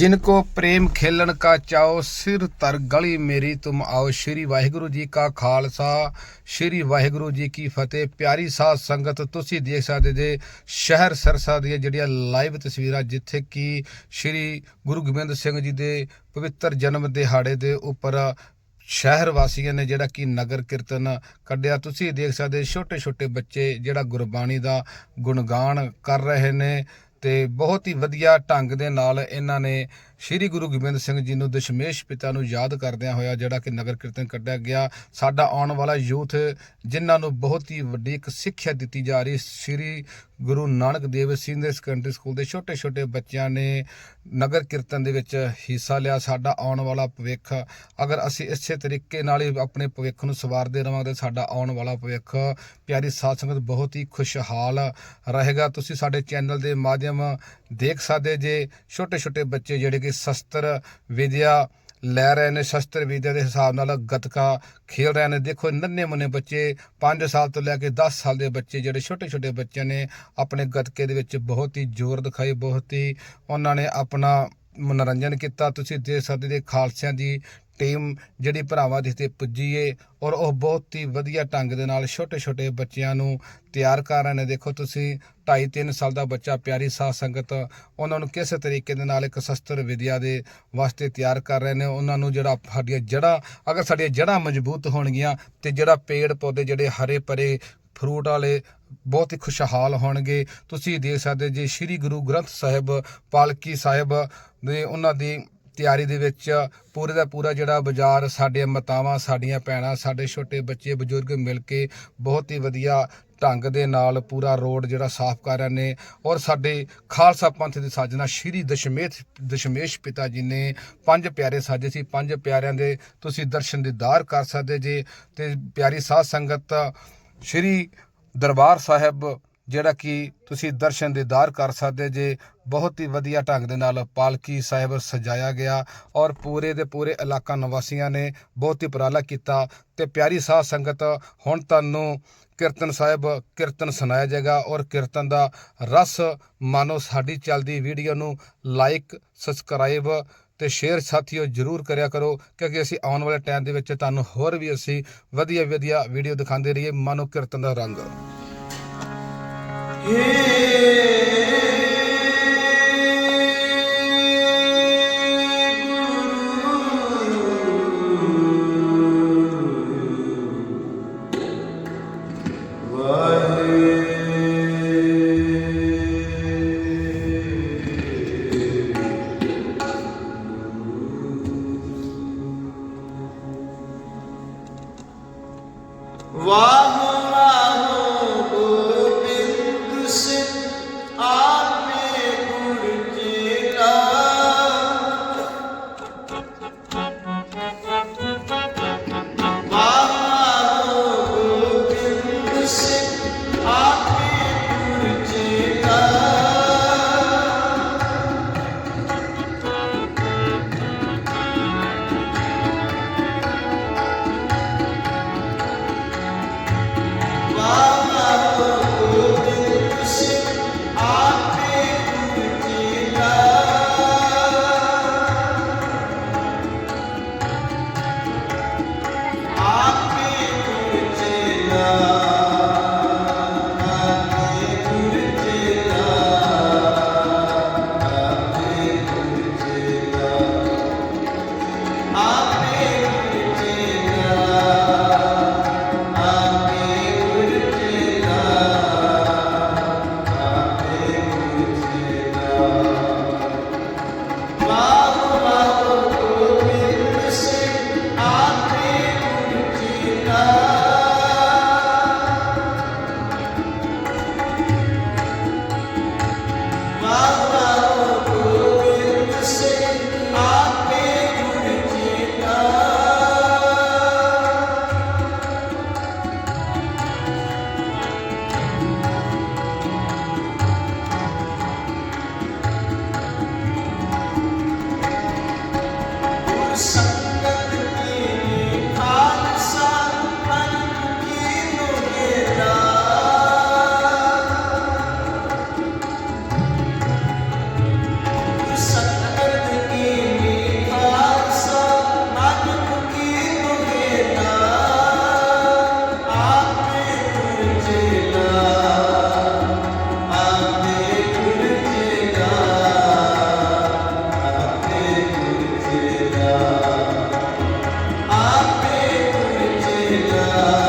जिनको प्रेम खेलन का चाओ सिर तर गली ਮੇਰੀ ਤੁਮ ਆਓ ਸ਼੍ਰੀ ਵਾਹਿਗੁਰੂ ਜੀ ਕਾ ਖਾਲਸਾ ਸ਼੍ਰੀ ਵਾਹਿਗੁਰੂ ਜੀ ਕੀ ਫਤਿਹ ਪਿਆਰੀ ਸਾਧ ਸੰਗਤ ਤੁਸੀਂ ਦੇਖ ਸਕਦੇ ਜੇ ਸ਼ਹਿਰ ਸਰਸਾ ਦੀਆਂ ਜਿਹੜੀਆਂ ਲਾਈਵ ਤਸਵੀਰਾਂ ਜਿੱਥੇ ਕਿ ਸ਼੍ਰੀ ਗੁਰੂ ਗੋਬਿੰਦ ਸਿੰਘ ਜੀ ਦੇ ਪਵਿੱਤਰ ਜਨਮ ਦਿਹਾੜੇ ਦੇ ਉੱਪਰ ਸ਼ਹਿਰ ਵਾਸੀਆਂ ਨੇ ਜਿਹੜਾ ਕਿ ਨਗਰ ਕੀਰਤਨ ਕੱਢਿਆ ਤੁਸੀਂ ਦੇਖ ਸਕਦੇ ਛੋਟੇ ਛੋਟੇ ਬੱਚੇ ਜਿਹੜਾ ਗੁਰਬਾਣੀ ਦਾ ਗੁਣਗਾਨ ਕਰ ਰਹੇ ਨੇ ਤੇ ਬਹੁਤ ਹੀ ਵਧੀਆ ਢੰਗ ਦੇ ਨਾਲ ਇਹਨਾਂ ਨੇ ਸ੍ਰੀ ਗੁਰੂ ਗੋਬਿੰਦ ਸਿੰਘ ਜੀ ਨੂੰ ਦਸ਼ਮੇਸ਼ ਪਿਤਾ ਨੂੰ ਯਾਦ ਕਰਦਿਆਂ ਹੋਇਆ ਜਿਹੜਾ ਕਿ ਨਗਰ ਕੀਰਤਨ ਕੱਢਿਆ ਗਿਆ, ਸਾਡਾ ਆਉਣ ਵਾਲਾ ਯੂਥ ਜਿਨ੍ਹਾਂ ਨੂੰ ਬਹੁਤ ਹੀ ਵੱਡੀ ਇੱਕ ਸਿੱਖਿਆ ਦਿੱਤੀ ਜਾ ਰਹੀ Sri Guru Nanak Dev senior secondary school ਦੇ ਛੋਟੇ ਛੋਟੇ ਬੱਚਿਆਂ ਨੇ ਨਗਰ ਕੀਰਤਨ ਦੇ ਵਿੱਚ ਹਿੱਸਾ ਲਿਆ। ਸਾਡਾ ਆਉਣ ਵਾਲਾ ਭਵਿੱਖ, ਅਗਰ ਅਸੀਂ ਇਸੇ ਤਰੀਕੇ ਨਾਲ ਹੀ ਆਪਣੇ ਭਵਿੱਖ ਨੂੰ ਸਵਾਰਦੇ ਰਵਾਂਗੇ ਸਾਡਾ ਆਉਣ ਵਾਲਾ ਭਵਿੱਖ, ਪਿਆਰੀ ਸਾਧ ਸੰਗਤ, ਬਹੁਤ ਹੀ ਖੁਸ਼ਹਾਲ ਰਹੇਗਾ। ਤੁਸੀਂ ਸਾਡੇ ਚੈਨਲ ਦੇ ਮਾਧਿਅਮ ਦੇਖ ਸਕਦੇ ਜੇ ਛੋਟੇ ਛੋਟੇ ਬੱਚੇ ਜਿਹੜੇ ਕਿ ਸ਼ਸਤਰ ਵਿਦਿਆ ਲੈ ਰਹੇ ਨੇ, ਸ਼ਸਤਰ ਵਿਦਿਆ ਦੇ ਹਿਸਾਬ ਨਾਲ ਗੱਤਕਾ ਖੇਲ ਰਹੇ ਨੇ। ਦੇਖੋ ਨੰਨੇ ਮੁੰਨੇ ਬੱਚੇ 5 ਸਾਲ ਤੋਂ ਲੈ ਕੇ 10 ਸਾਲ ਦੇ ਬੱਚੇ ਜਿਹੜੇ ਛੋਟੇ ਛੋਟੇ ਬੱਚਿਆਂ ਨੇ ਆਪਣੇ ਗੱਤਕੇ ਦੇ ਵਿੱਚ ਬਹੁਤ ਹੀ ਜ਼ੋਰ ਦਿਖਾਈ, ਬਹੁਤ ਹੀ ਉਹਨਾਂ ਨੇ ਆਪਣਾ ਮਨੋਰੰਜਨ ਕੀਤਾ। ਤੁਸੀਂ ਦੇਖ ਸਕਦੇ ਜੇ ਖਾਲਸਿਆਂ ਦੀ ਟੀਮ ਜਿਹੜੀ ਭਰਾਵਾਂ ਦੀ ਤੇ ਪੁੱਜੀ ਏ ਔਰ ਉਹ ਬਹੁਤ ਹੀ ਵਧੀਆ ਢੰਗ ਦੇ ਨਾਲ ਛੋਟੇ ਛੋਟੇ ਬੱਚਿਆਂ ਨੂੰ ਤਿਆਰ ਕਰ ਰਹੇ ਨੇ। ਦੇਖੋ ਤੁਸੀਂ 2.5 3 ਸਾਲ ਦਾ ਬੱਚਾ, ਪਿਆਰੀ ਸਾਧ ਸੰਗਤ, ਉਹਨਾਂ ਨੂੰ ਕਿਸ ਤਰੀਕੇ ਦੇ ਨਾਲ ਇੱਕ ਸ਼ਸਤਰ ਵਿਦਿਆ ਦੇ ਵਾਸਤੇ ਤਿਆਰ ਕਰ ਰਹੇ ਨੇ। ਉਹਨਾਂ ਨੂੰ ਜਿਹੜਾ ਸਾਡੀਆਂ ਜੜ੍ਹਾਂ, ਅਗਰ ਸਾਡੀਆਂ ਜੜ੍ਹਾਂ ਮਜ਼ਬੂਤ ਹੋਣਗੀਆਂ ਤੇ ਜਿਹੜਾ ਪੇੜ ਪੌਦੇ ਜਿਹੜੇ ਹਰੇ ਭਰੇ ਫਰੂਟ ਵਾਲੇ ਬਹੁਤ ਹੀ ਖੁਸ਼ਹਾਲ ਹੋਣਗੇ। ਤੁਸੀਂ ਦੇਖ ਸਕਦੇ ਜੇ ਸ੍ਰੀ ਗੁਰੂ ਗ੍ਰੰਥ ਸਾਹਿਬ, ਪਾਲਕੀ ਸਾਹਿਬ ਦੇ ਉਹਨਾਂ ਦੀ ਤਿਆਰੀ ਦੇ ਵਿੱਚ ਪੂਰੇ ਦਾ ਪੂਰਾ ਜਿਹੜਾ ਬਾਜ਼ਾਰ ਸਾਡੇ ਮਾਤਾਵਾਂ, ਸਾਡੀਆਂ ਭੈਣਾਂ, ਸਾਡੇ ਛੋਟੇ ਬੱਚੇ, ਬਜ਼ੁਰਗ ਮਿਲ ਕੇ ਬਹੁਤ ਹੀ ਵਧੀਆ ਢੰਗ ਦੇ ਨਾਲ ਪੂਰਾ ਰੋਡ ਜਿਹੜਾ ਸਾਫ਼ ਕਰ ਰਹੇ ਨੇ ਔਰ ਸਾਡੇ ਖਾਲਸਾ ਪੰਥ ਦੀ ਸਾਜਨਾ ਸ਼੍ਰੀ ਦਸ਼ਮੇਸ਼ ਦਸ਼ਮੇਸ਼ ਪਿਤਾ ਜੀ ਨੇ ਪੰਜ ਪਿਆਰੇ ਸਾਜੇ ਸੀ। ਪੰਜ ਪਿਆਰਿਆਂ ਦੇ ਤੁਸੀਂ ਦਰਸ਼ਨ ਦੀਦਾਰ ਕਰ ਸਕਦੇ ਜੇ ਤੇ ਪਿਆਰੀ ਸਾਧ ਸੰਗਤ, ਸ਼੍ਰੀ ਦਰਬਾਰ ਸਾਹਿਬ ਜਿਹੜਾ ਕਿ ਤੁਸੀਂ ਦਰਸ਼ਨ ਦੀਦਾਰ ਕਰ ਸਕਦੇ ਜੇ, ਬਹੁਤ ਹੀ ਵਧੀਆ ਢੰਗ ਦੇ ਨਾਲ ਪਾਲਕੀ ਸਾਹਿਬ ਸਜਾਇਆ ਗਿਆ ਔਰ ਪੂਰੇ ਦੇ ਪੂਰੇ ਇਲਾਕਾ ਨਿਵਾਸੀਆਂ ਨੇ ਬਹੁਤ ਹੀ ਉਪਰਾਲਾ ਕੀਤਾ ਤੇ ਪਿਆਰੀ ਸਾਧ ਸੰਗਤ, ਹੁਣ ਤੁਹਾਨੂੰ ਕੀਰਤਨ ਸਾਹਿਬ, ਕੀਰਤਨ ਸੁਣਾਇਆ ਜਾਏਗਾ ਔਰ ਕੀਰਤਨ ਦਾ ਰਸ ਮਾਨੋ ਸਾਡੀ ਚੱਲਦੀ ਵੀਡੀਓ ਨੂੰ ਲਾਈਕ ਸਬਸਕ੍ਰਾਈਬ ਤੇ ਸ਼ੇਅਰ ਸਾਥੀਓ ਜਰੂਰ ਕਰਿਆ ਕਰੋ ਕਿਉਂਕਿ ਅਸੀਂ ਆਉਣ ਵਾਲੇ ਟਾਈਮ ਦੇ ਵਿੱਚ ਤੁਹਾਨੂੰ ਹੋਰ ਵੀ ਅਸੀਂ ਵਧੀਆ ਵਧੀਆ ਵੀਡੀਓ ਦਿਖਾਉਂਦੇ ਰਹੀਏ ਮਾਨੋ ਕੀਰਤਨ ਦਾ ਰੰਗ। Yeah. Amado. Sita